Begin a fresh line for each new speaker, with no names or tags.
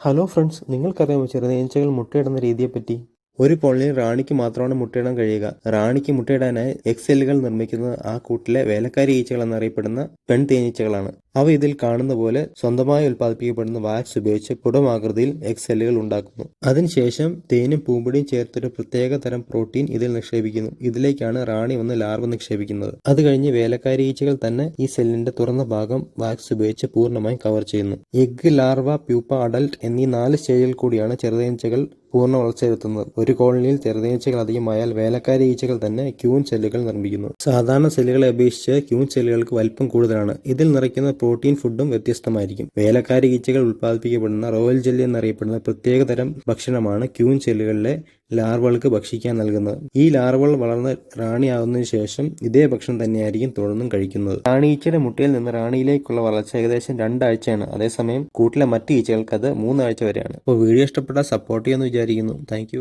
Hello friends നിങ്ങൾക്കറിയാമോ ചെറുതേനീച്ചകൾ മുട്ടയിടുന്ന രീതിയെപ്പറ്റി? ഒരു കോളനിയിൽ റാണിക്ക് മാത്രമാണ് മുട്ടയിടാൻ കഴിയുക. റാണിക്ക് മുട്ടയിടാനായി എക്സെല്ലുകൾ നിർമ്മിക്കുന്നത് ആ കൂട്ടിലെ വേലക്കാരി ഈച്ചകൾ എന്നറിയപ്പെടുന്ന പെൺ തേനീച്ചകളാണ്. അവ ഇതിൽ കാണുന്ന പോലെ സ്വന്തമായി ഉൽപ്പാദിപ്പിക്കപ്പെടുന്ന വാക്സ് ഉപയോഗിച്ച് കുടമാകൃതിയിൽ എക്സെല്ലുകൾ ഉണ്ടാക്കുന്നു. അതിനുശേഷം തേനും പൂമ്പടിയും ചേർത്തൊരു പ്രത്യേക തരം പ്രോട്ടീൻ ഇതിൽ നിക്ഷേപിക്കുന്നു. ഇതിലേക്കാണ് റാണി വന്ന് ലാർവ നിക്ഷേപിക്കുന്നത്. അത് കഴിഞ്ഞ് വേലക്കാരി ഈച്ചകൾ തന്നെ ഈ സെല്ലിന്റെ തുറന്ന ഭാഗം വാക്സ് ഉപയോഗിച്ച് പൂർണമായും കവർ ചെയ്യുന്നു. എഗ് ലാർവ പ്യൂപ്പ അഡൽട്ട് എന്നീ നാല് സ്റ്റേജിൽ കൂടിയാണ് ചെറുതേനീച്ചകൾ പൂർണ വളർച്ചയെത്തുന്നത് ഒരു കോളനിയിൽ ചെറുതീച്ചകൾ അധികമായാൽ വേലക്കാരി ഈച്ചകൾ തന്നെ ക്യൂൻ സെല്ലുകൾ നിർമ്മിക്കുന്നു. സാധാരണ സെല്ലുകളെ അപേക്ഷിച്ച് ക്യൂൻ സെല്ലുകൾക്ക് വലിപ്പം കൂടുതലാണ്. ഇതിൽ നിറയ്ക്കുന്ന പ്രോട്ടീൻ ഫുഡും വ്യത്യസ്തമായിരിക്കും. വേലക്കാരി ഈച്ചകൾ ഉൽപ്പാദിപ്പിക്കപ്പെടുന്ന റോയൽ ജെല്ലി എന്നറിയപ്പെടുന്ന പ്രത്യേക തരം ഭക്ഷണമാണ് ക്യൂൻ സെല്ലുകളിലെ ലാർവകൾക്ക് ഭക്ഷിക്കാൻ നൽകുന്നത്. ഈ ലാർവകൾ വളർന്ന് റാണിയാകുന്നതിന് ശേഷം ഇതേ ഭക്ഷണം തന്നെയായിരിക്കും തുടർന്നും കഴിക്കുന്നത്. റാണി ഈച്ചയുടെ മുട്ടയിൽ നിന്ന് റാണിയിലേക്കുള്ള വളർച്ച ഏകദേശം രണ്ടാഴ്ചയാണ്. അതേസമയം കൂട്ടിലെ മറ്റു ഈച്ചകൾക്ക് അത് മൂന്നാഴ്ച വരെയാണ്. അപ്പോൾ വീഡിയോ ഇഷ്ടപ്പെട്ടാൽ സപ്പോർട്ട് ചെയ്യാമെന്ന് വിചാരിക്കുന്നു. താങ്ക്